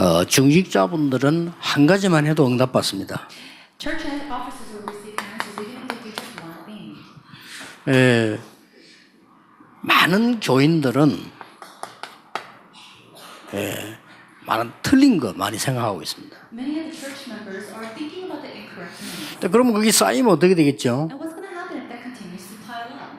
어, 중직자분들은 한 가지만 해도 응답받습니다. 에, 많은 교인들은 에, 많은 틀린 거 많이 생각하고 있습니다. 그러면 그게 쌓이면 어떻게 되겠죠?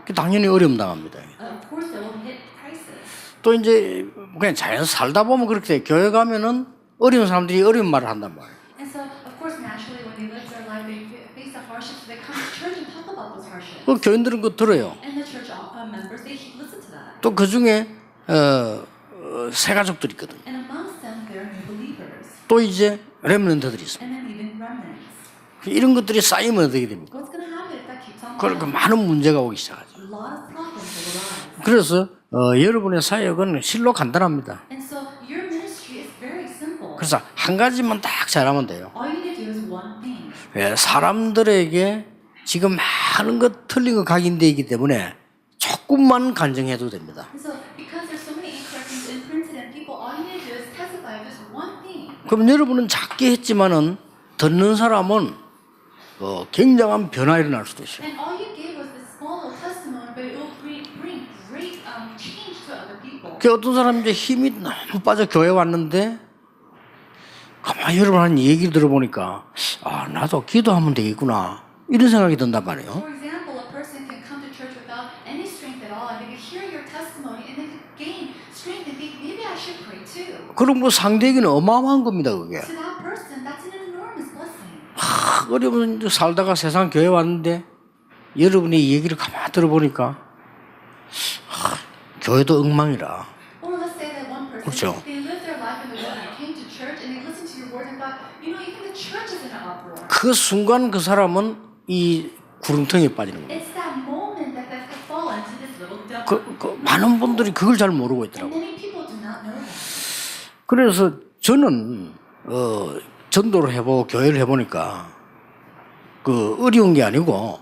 그 당연히 어려움 당합니다. Uh, of course, they will hit crisis. 또 이제 그냥 자연 살다 보면 그렇게 돼. 교회 가면은 어려운 사람들이 어려운 말을 한단 말이에요. And so, of course, naturally, when they live their life, they face the hardships. They come to church and talk about those hardships. 그 교인들은 그거 들어요. And the church uh, members, they listen to that. 또그 중에 어, 어, 새 가족들이 있거든. 요 And amongst them, there are new believers. 또 이제 렘넌트들이 remnants. 이런 것들이 쌓이면 어떻게 됩니까? 그러니까? 많은 문제가 오기 시작하죠. 그래서 어, 여러분의 사역은 실로 간단합니다. So. 그래서 한 가지만 딱 잘하면 돼요. 예, 사람들에게 지금 많은 것 틀린 거 각인되어 있기 때문에 조금만 간증해도 됩니다. So. 그럼 여러분은 작게 했지만은 듣는 사람은 어, 굉장한 변화 일어날 수도 있어요. And all you gave was this small little testimony, but it will bring, bring great um, change to other people. 그 어떤 사람 이제 힘이 너무 빠져 교회 왔는데 가만히 여러분 하는 얘기 들어보니까 아 나도 기도하면 되겠구나 이런 생각이 든단 말이에요. 그럼 뭐 상대에게는 어마어마한 겁니다 그게. 어려운 데 살다가 세상 교회 왔는데 여러분의 이 얘기를 가만히 들어보니까 하, 교회도 엉망이라. 그렇죠. 그 순간 그 사람은 이 구름통에 빠지는 거예요. 그, 그 많은 분들이 그걸 잘 모르고 있더라고요. 그래서 저는 어, 전도를 해보고 교회를 해보니까 그 어려운 게 아니고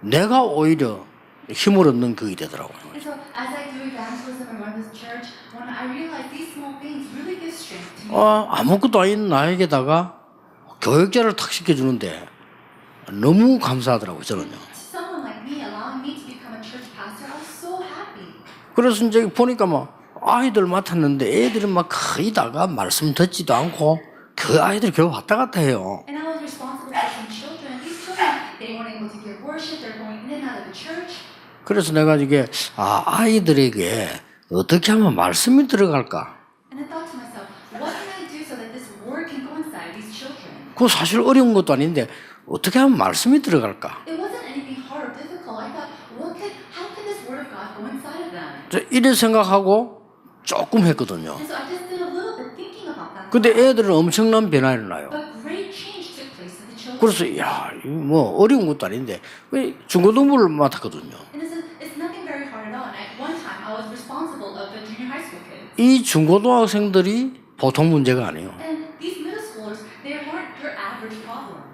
내가 오히려 힘을 얻는 그게 되더라고요. And so, as I do evangelism and run this church, when I realize these small things really give strength to me. 어, 아무것도 아닌 나에게다가 교육자를 탁 시켜주는데 너무 감사하더라고요, 저는요. 그래서 이제 보니까 막 아이들 맡았는데 애들은 막 거의 다가 말씀 듣지도 않고 그 아이들 교회 왔다 갔다 해요. 그래서 내가 이게 아, 아이들에게 어떻게 하면 말씀이 들어갈까? And I thought to myself, what can I do so that this word can go inside these children? 그거 사실 어려운 것도 아닌데 어떻게 하면 말씀이 들어갈까? 이래 생각하고 조금 했거든요. 근데 애들은 엄청난 변화 일어나요. 그래서 야, 뭐 어려운 것도 아닌데 왜 중고등부를 맡았거든요. 이 중고등학생들이 보통 문제가 아니에요.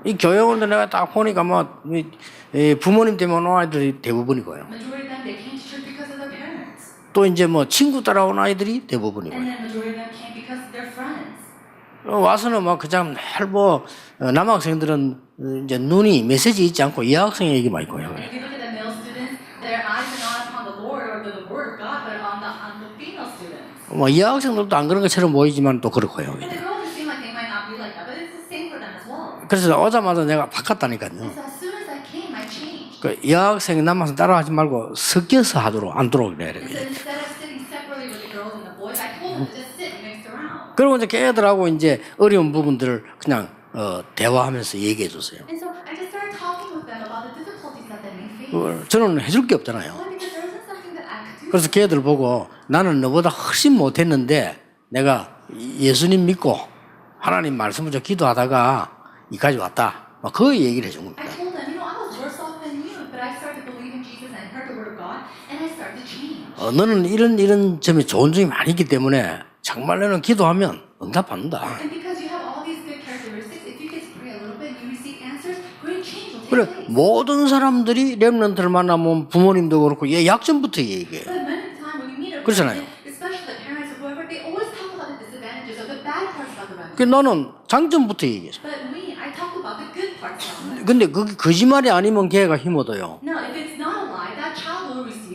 이 교회 오는데 내가 딱 보니까 뭐 이- 이 부모님 때문에 온 아이들이 대부분이고요. 또 이제 뭐 친구 따라온 아이들이 대부분이고요. 어, 와서는 막 그냥 날뭐 남학생들은 어, 이제 눈이 메시지 있지 않고 여학생 얘기만 있고요. 뭐 여학생들도 안 그런 것처럼 보이지만 또 그렇고요. And the girls, it seem like they might not be like that, but it's the same for them as well. 그래서 오자마자 내가 바꿨다니까요. 그 여학생 남학생 따라하지 말고 섞여서 하도록 안 들어오게 mixed around. 그리고 이제 걔들하고 이제 어려운 부분들을 그냥 어, 대화하면서 얘기해 주세요. 저는 해줄 게 없잖아요. 그래서 걔들 보고 나는 너보다 훨씬 못했는데 내가 예수님 믿고 하나님 말씀을 좀 기도하다가 이까지 왔다. 막그 얘기를 해준 겁니다. 어, 너는 이런 이런 점이 좋은 점이 많이 있기 때문에 정말 너는 기도하면 응답받는다. Take 그래. 모든 사람들이 렘런트를 만나면 부모님도 그렇고 얘 약점부터 얘기해. 그렇잖아요. 그 나는 장점부터 얘기했어. But we, I talk about the good parts of it. 근데 그 거짓말이 아니면 걔가 힘 얻어요.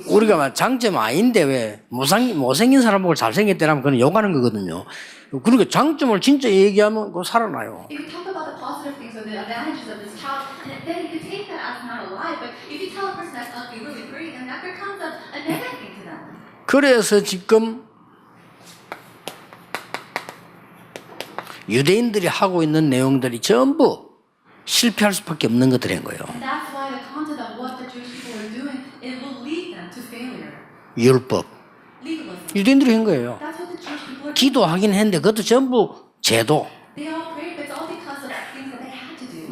우리가 막 장점 아닌데 왜 못생, 못생긴 사람 보고 잘생겼다라면 그건 욕하는 거거든요. 그러니까 장점을 진짜 얘기하면 그 살아나요. 그래서 지금 유대인들이 하고 있는 내용들이 전부 실패할 수밖에 없는 것들인 거예요. 율법. 유대인들이 한 거예요. 기도하긴 했는데 그것도 전부 제도.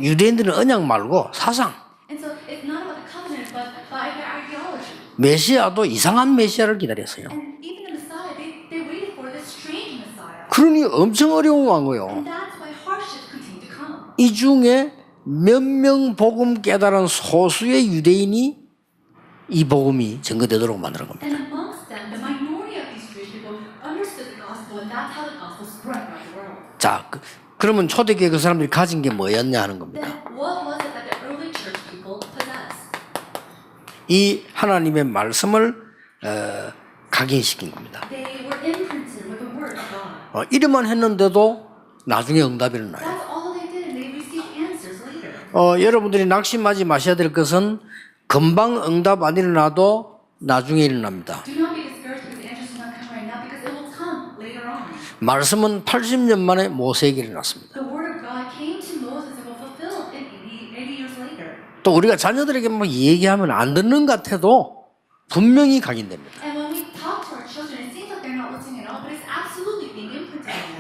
유대인들은 언약 말고 사상. 메시아도 이상한 메시아를 기다렸어요. 그러니 엄청 어려워한 거예요. 이 중에 몇 명 복음 깨달은 소수의 유대인이 이 복음이 증거되도록 만드는 겁니다. 자, 그, 그러면 초대교회 그 사람들이 가진 게 뭐였냐 하는 겁니다. 이 하나님의 말씀을 어, 각인시킨 겁니다. 어, 이름만 했는데도 나중에 응답이 일어나요. That's all they did, and they received answers later. 어, 여러분들이 낙심하지 마셔야 될 것은 금방 응답 안 일어나도 나중에 일어납니다. 말씀은 80년 만에 모세에게 일어났습니다. The word of God came to Moses and was fulfilled in 80, 80 years later. 또 우리가 자녀들에게 뭐 얘기하면 안 듣는 것 같아도 분명히 각인됩니다.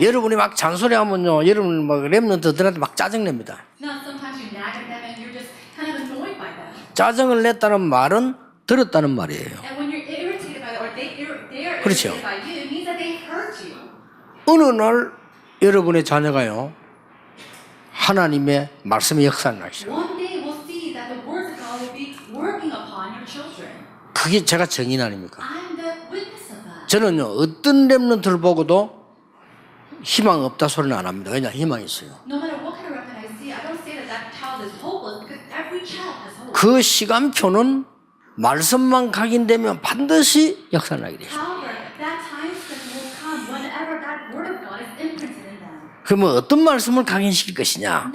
여러분이 막 잔소리하면요, 여러분 막 랩런트들한테 막 짜증냅니다. Now, sometimes you nag at them and you're just kind of annoyed by them. 짜증을 냈다는 말은 들었다는 말이에요. 그렇죠. 어느 날 여러분의 자녀가요, 하나님의 말씀의 역사를 children. 그게 제가 정인 아닙니까? 저는요, 어떤 랩런트를 보고도 희망 없다 소리는 안 합니다. 왜냐, 희망이 있어요. No matter what kind of weapon I see, I don't say that that child is hopeless because every child has hope. 그 시간표는 말씀만 각인되면 반드시 역사를 나게 돼요. However, that time schedule will come whenever that word of God is imprinted in them. 그러면 어떤 말씀을 각인시킬 것이냐?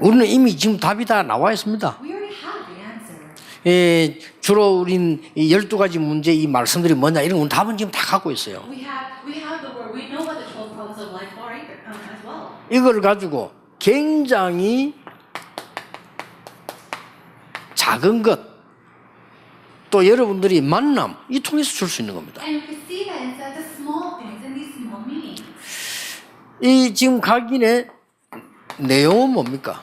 우리는 이미 지금 답이 다 나와 있습니다. 예, 주로 우린 이 12가지 문제 이 말씀들이 뭐냐 이런 건 답은 지금 다 갖고 있어요. We have we have the word. We know what the 12 problems of life are either, um, as well. 이걸 가지고 굉장히 작은 것, 또 여러분들이 만남, 이 통해서 줄 수 있는 겁니다. 이 지금 각인의 내용은 뭡니까?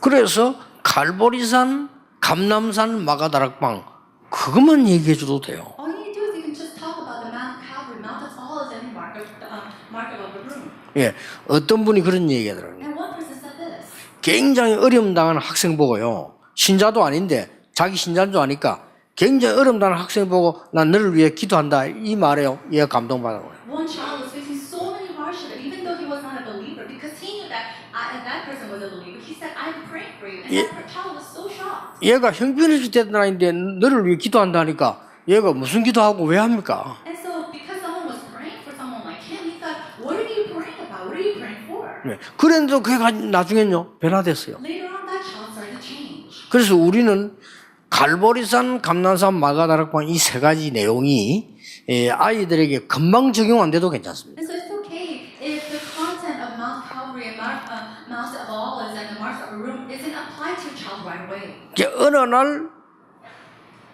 그래서 갈보리산, 감남산, 마가다락방 그것만 얘기해 줘도 돼요. Uh. 예, 어떤 분이 그런 얘기하더라고요. And one person said this. 굉장히 어려움 당하는 학생 보고요. 신자도 아닌데 자기 신자인 줄 아니까 굉장히 어려움 당하는 학생 보고 난 너를 위해 기도한다 이 말에요. 얘가 감동받아요. One child was facing so many hardships, even though he was not a believer, because he knew that I, and that person was a believer. He said, "I'm praying for you," and Yeah. that child was so shocked. 얘가 형편없이 되던 아이인데 너를 위해 기도한다니까 얘가 무슨 기도하고 왜 합니까? And so, because someone was praying for someone like him, he thought, "What are you praying about? What are you praying for?" 네. 그랬는데 그가 나중엔요 변화됐어요. 그래서 우리는 갈보리산, 감난산, 마가다락방 이 세 가지 내용이 예, 아이들에게 금방 적용 안 돼도 괜찮습니다. Uh, 어느 날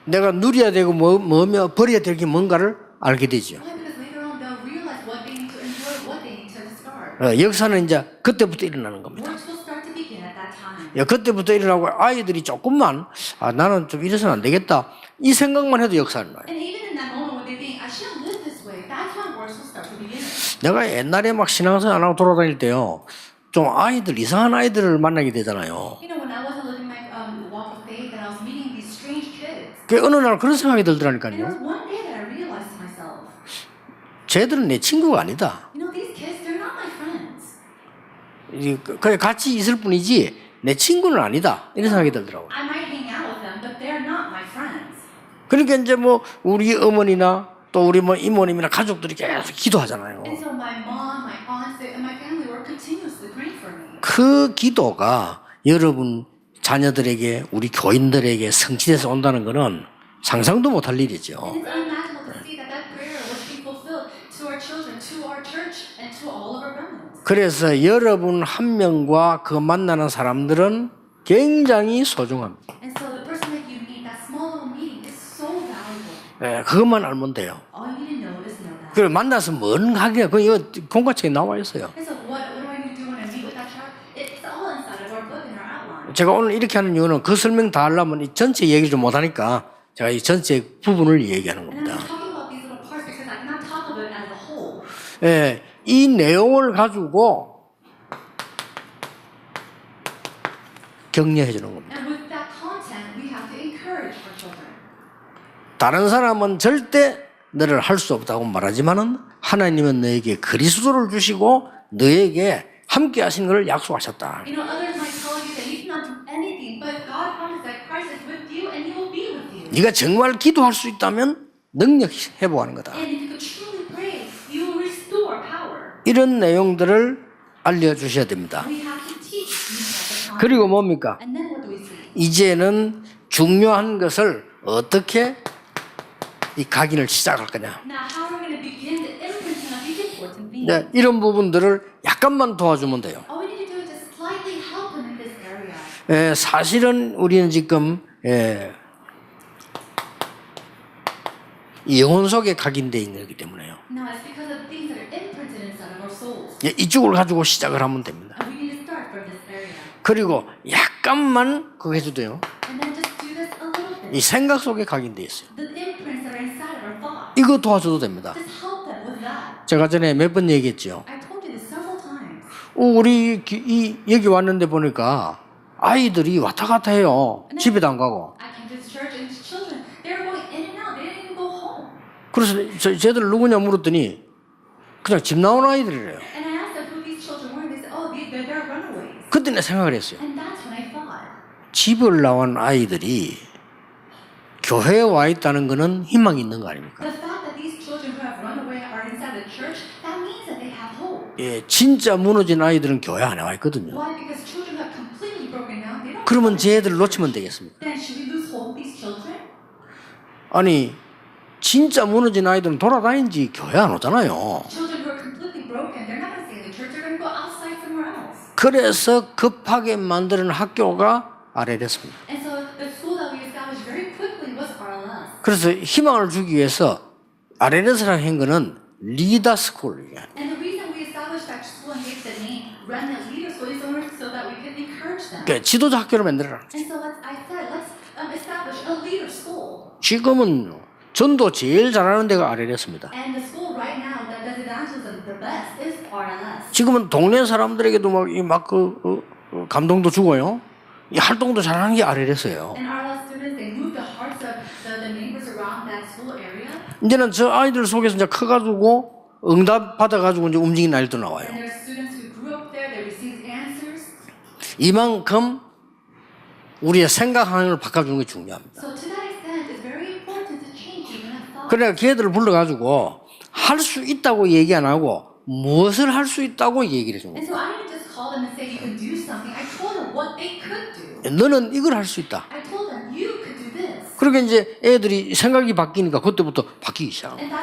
내가 누려야 되고 뭐, 뭐며 버려야 될 게 뭔가를 알게 되죠. Why? Because later on they'll realize what they need to enjoy, what they need to discard. 어, 역사는 이제 그때부터 일어나는 겁니다. 예, 그때부터 일어나고 아이들이 조금만 아, 나는 좀 이래서는 안 되겠다 이 생각만 해도 역사는 나요. 내가 옛날에 막 신앙생활 안 하고 돌아다닐 때요. 좀 아이들 이상한 아이들을 만나게 되잖아요. Um, 그 어느 날 그런 생각이 들더라니까요. 쟤들은 내 친구가 아니다. You know, these kids, they're not my friends. 이- 그- 그냥 같이 있을 뿐이지 내 친구는 아니다. 이런 생각이 들더라고요. 그러니까 이제 뭐 우리 어머니나 또 우리 뭐 이모님이나 가족들이 계속 기도하잖아요. 그 기도가 여러분 자녀들에게 우리 교인들에게 성취돼서 온다는 것은 상상도 못할 일이죠. And it's unimaginable to see that that prayer was being fulfilled to our children, to our church, and to all of our remnants. 그래서 여러분 한 명과 그 만나는 사람들은 굉장히 소중합니다. 예, 그것만 알면 돼요. 그래 만나서 뭔 하기야? 그 이거 공과책에 나와 있어요. 제가 오늘 이렇게 하는 이유는 그 설명 다 하려면 이 전체 얘기를 좀 못하니까 제가 이 전체 부분을 얘기하는 겁니다. 예, 이 내용을 가지고 격려해 주는 겁니다. 다른 사람은 절대 너를 할 수 없다고 말하지만은 하나님은 너에게 그리스도를 주시고 너에게 함께 하신 것을 약속하셨다. 네가 정말 기도할 수 있다면 능력 회복하는 거다. And if you could truly pray, you will restore power. 이런 내용들을 알려 주셔야 됩니다. 그리고 뭡니까? 이제는 중요한 것을 어떻게 이 각인을 시작할 거냐. 네, 이런 부분들을 약간만 도와주면 돼요. 에, 사실은 우리는 지금 에, 이 영혼 속에 각인되어 있는 거기 때문에요. 예, 이쪽을 가지고 시작을 하면 됩니다. 그리고 약간만 그거 해도 돼요. 이 생각 속에 각인되어 있어요. 이거 도와줘도 됩니다. 제가 전에 몇 번 얘기했죠. 어, 우리 기- 이 여기 왔는데 보니까 아이들이 왔다 갔다 해요. 집에도 안 가고. 그래서 저, 쟤들 누구냐 물었더니 그냥 집 나온 아이들이래요. Oh. 그때 내 생각을 했어요. 집을 나온 아이들이 교회에 와 있다는 것은 희망이 있는 거 아닙니까? 예, 진짜 무너진 아이들은 교회 안에 와 있거든요. 그러면 쟤들 놓치면 되겠습니까? 아니 진짜 무너진 아이들은 돌아다니는 지 교회 안 오잖아요. 그래서 급하게 만드는 학교가 아래됐습니다. And so the school that we established very quickly was RLS. 그래서 희망을 주기 위해서 아레레스라는 한 거는 리더 스쿨이에요. 그러니까 지도자 학교를 만들어라. Um. 지금은 전도 제일 잘하는 데가 아레레스입니다. And the school right now that does evangelism the best is RLS. 지금은 동네 사람들에게도 막막그 어, 감동도 주고요. 이 활동도 잘하는 게 area. 이제는 저 아이들 속에서 이제 커가지고 응답 받아가지고 이제 움직이는 아이도 나와요. 이만큼 우리의 생각하는 걸 바꿔주는 게 중요합니다. 그래야 걔들을 불러가지고 할 수 있다고 얘기 안 하고 무엇을 할 수 있다고 얘기를 do. 거예요. 너는 이걸 할 수 있다. 그러니까 이제 애들이 생각이 바뀌니까 그때부터 바뀌기 시작합니다.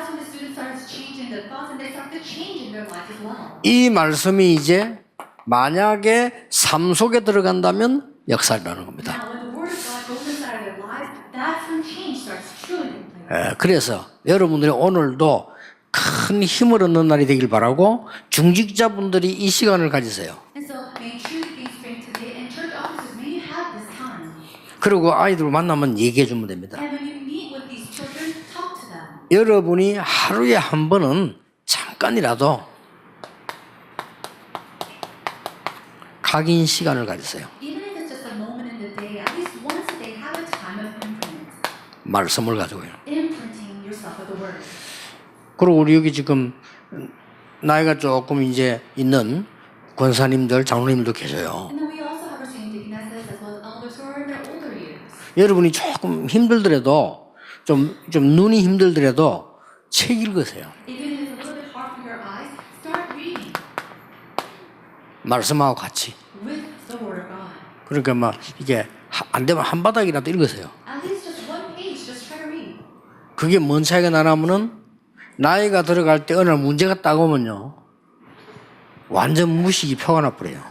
Well. 이 말씀이 이제 만약에 삶 속에 들어간다면 역사라는 겁니다. 그래서 여러분들이 오늘도 큰 힘을 얻는 날이 되길 바라고 중직자분들이 이 시간을 가지세요. 그리고 아이들 만나면 얘기해 주면 됩니다. 여러분이 하루에 한 번은 잠깐이라도 각인 시간을 가지세요. 말씀을 가지고요. Imprinting yourself with the word. 그리고 우리 여기 지금 나이가 조금 이제 있는 권사님들, 장로님도 계셔요. 여러분이 조금 힘들더라도 좀, 좀 눈이 힘들더라도 책 읽으세요. 말씀하고 같이. 그러니까 막 이게 하- 안 되면 한 바닥이라도 읽으세요. 그게 뭔 차이가 나냐면은 나이가 들어갈 때 어느 날 문제가 딱 오면요. 완전 무식이 표가 나버려요.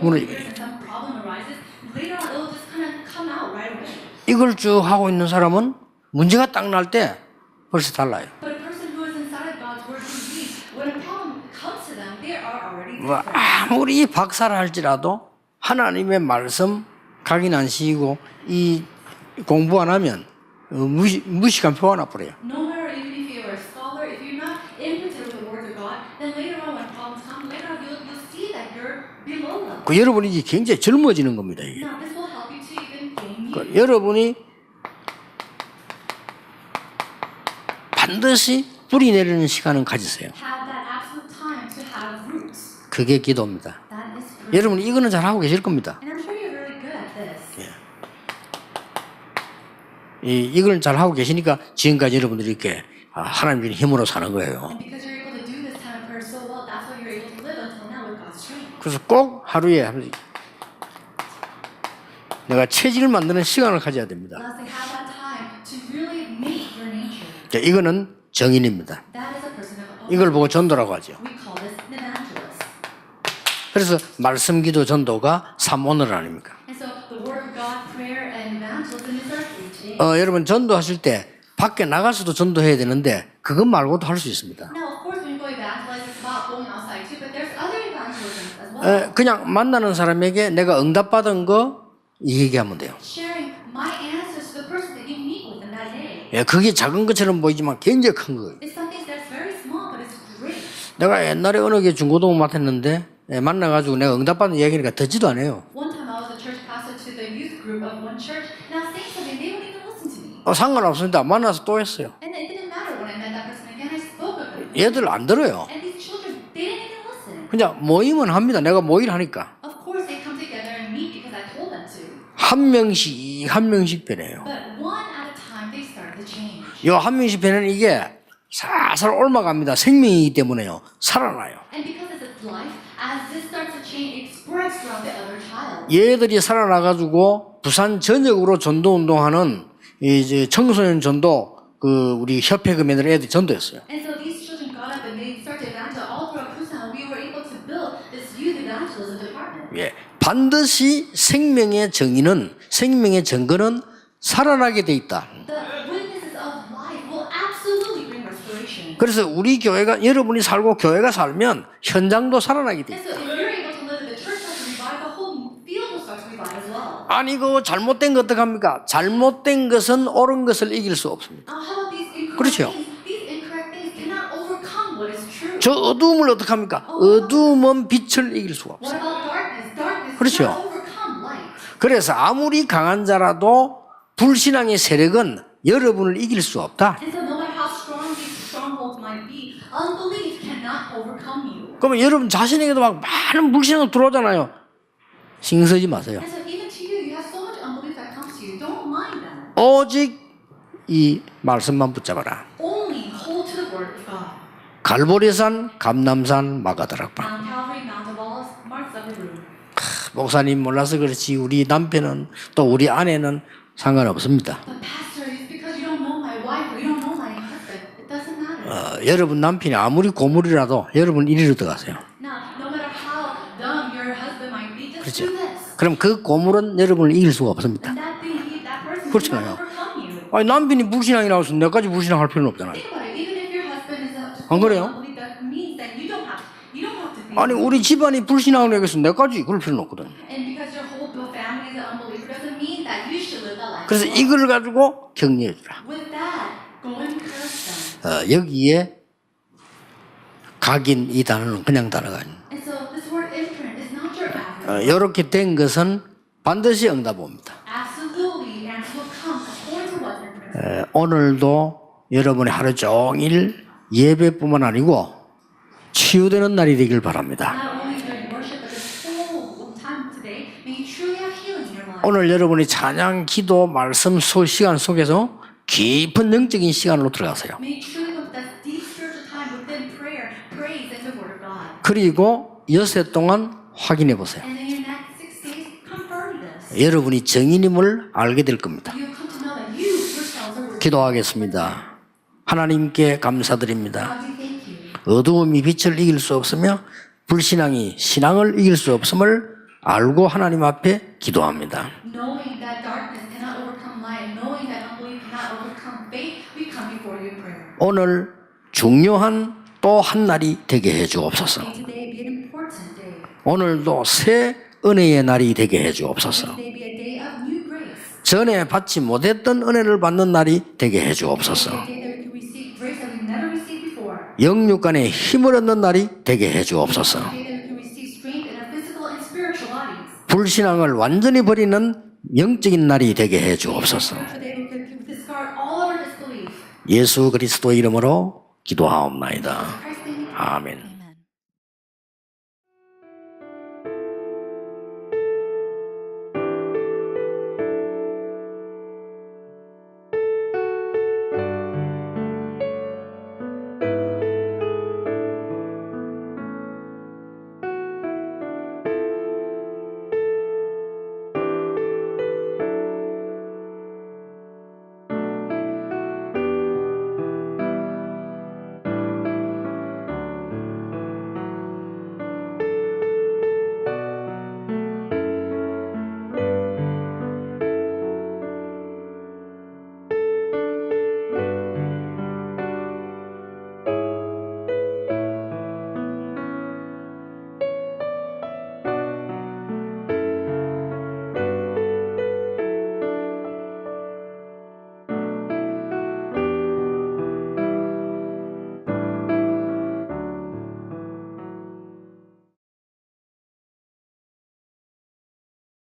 오늘-. 이걸 쭉 하고 있는 사람은 문제가 딱 날 때 벌써 달라요. 뭐. 아무리 박사를 할지라도 하나님의 말씀 각인 안 시키고 이 공부 안 하면 어, 무시, 무식한 표가 나버려요. No matter even if you are a scholar, if you're not imprinted with the Word of God, then later on when problems come, later on you'll, you'll see that you're below them. 그 여러분이 이제 굉장히 젊어지는 겁니다. 이게. Now this will help you to even gain 그. 여러분이 반드시 뿌리 내리는 시간은 가지세요. Have that absolute time to have roots. 그게 기도입니다. That is prayer. 여러분 이거는 잘 하고 계실 겁니다. And I'm sure you're really good at this. 이 이걸 잘 하고 계시니까 지금까지 여러분들이 이렇게 아, 하나님의 힘으로 사는 거예요. 그래서 꼭 하루에 한- 내가 체질을 만드는 시간을 가져야 됩니다. 자, 이거는 정인입니다. 이걸 보고 전도라고 하죠. 그래서 말씀 기도 전도가 삼원을 아닙니까? 어, 여러분 전도하실 때 밖에 나가서도 전도해야 되는데 그것 말고도 할 수 있습니다. 에, 그냥 만나는 사람에게 내가 응답받은 거이 얘기하면 돼요. 예, 그게 작은 것처럼 보이지만 굉장히 큰 거예요. 내가 옛날에 어느 게 중고등부 맡았는데 예, 만나가지고 내가 응답받은 이야기니까 듣지도 않아요. One time I was a church pastor to the youth group of one church, and I was saying something, they 어, 상관없습니다. 만나서 또 했어요. And it didn't matter when I met that person again, I spoke of it. 얘들 안 들어요. And these children, they didn't even listen. 그냥 모임은 합니다. 내가 모일 하니까. Of course, they come together and meet because I told them to. 한 명씩 한 명씩 변해요. But one at a time, they started to change. 요 한 명씩 변하는 이게 살살 옮아갑니다. 생명이기 때문에요. 살아나요. And because it's its life, as this starts to change, it spreads throughout the other child. 얘들이 살아나가지고 부산 전역으로 전도 운동하는 이제 청소년 전도 그 우리 협회 금연들 애들 전도했어요. 예. 반드시 생명의 정의는 생명의 증거는 살아나게 돼 있다. 그래서 우리 교회가 여러분이 살고 교회가 살면 현장도 살아나게 돼. 있다. so if you're able to live in the church house to revive, the whole field will start to revive as well. 아니 그 잘못된 거 어떡합니까? 잘못된 것은 옳은 것을 이길 수 없습니다. Uh, 그렇죠. 저 어두움을 어떡합니까? 어두움은 빛을 이길 수가 없어요. 그렇죠. 그래서 아무리 강한 자라도 불신앙의 세력은 여러분을 이길 수 없다. 그러면 여러분 자신에게도 막 많은 불신앙 들어오잖아요. 신경 쓰지 마세요. And so even to you, you have so much unbelief that comes to you. Don't mind that. 오직 이 말씀만 붙잡아라. Only hold to the word of God. 갈보리산, 감남산, 마가다락방. 목사님 몰라서 그렇지 우리 남편은 또 우리 아내는 상관없습니다. 어, 여러분 남편이 아무리 고물이라도 여러분 이리로 들어가세요. Now, no matter how dumb your husband might be, just 그렇죠. 그럼 그 고물은 여러분을 이길 수가 없습니다. And that thing, he- that person 그렇잖아요. 아니 남편이 불신앙이라고 해서 내까지 불신앙 할 필요는 없잖아요. 안 그래요? 아니 우리 집안이 불신앙을 해서 내까지 그럴 필요는 없거든. 그래서. 이걸 가지고 격려해 주라. 어, 여기에 각인 이 단어는 그냥 단어가 아니에요. 어, 이렇게 된 것은 반드시 응답 옵니다. Absolutely, and will come according to what's imprinted. 에, 오늘도 여러분의 하루 종일 예배뿐만 아니고 치유되는 날이 되길 바랍니다. 오늘 여러분이 찬양, 기도, 말씀 소 시간 속에서 깊은 영적인 시간으로 들어가세요. 그리고 여세 동안 확인해 보세요. 여러분이 정인임을 알게 될 겁니다. You come to know that you yourselves are worthy. 기도하겠습니다. 하나님께 감사드립니다. 어두움이 빛을 이길 수 없으며 불신앙이 신앙을 이길 수 없음을 알고 하나님 앞에 기도합니다. 오늘 중요한 또 한 날이 되게 해 주옵소서. 오늘도 새 은혜의 날이 되게 해 주옵소서. 전에 받지 못했던 은혜를 받는 날이 되게 해 주옵소서. A day that we can receive grace that we never received before. 영육 간에 힘을 얻는 날이 되게 해 주옵소서. A day that we can receive strength in our physical and spiritual bodies. 불신앙을 완전히 버리는 영적인 날이 되게 해 주옵소서. A day we can discard all of our disbelief. 예수 그리스도 이름으로 기도하옵나이다. 아멘.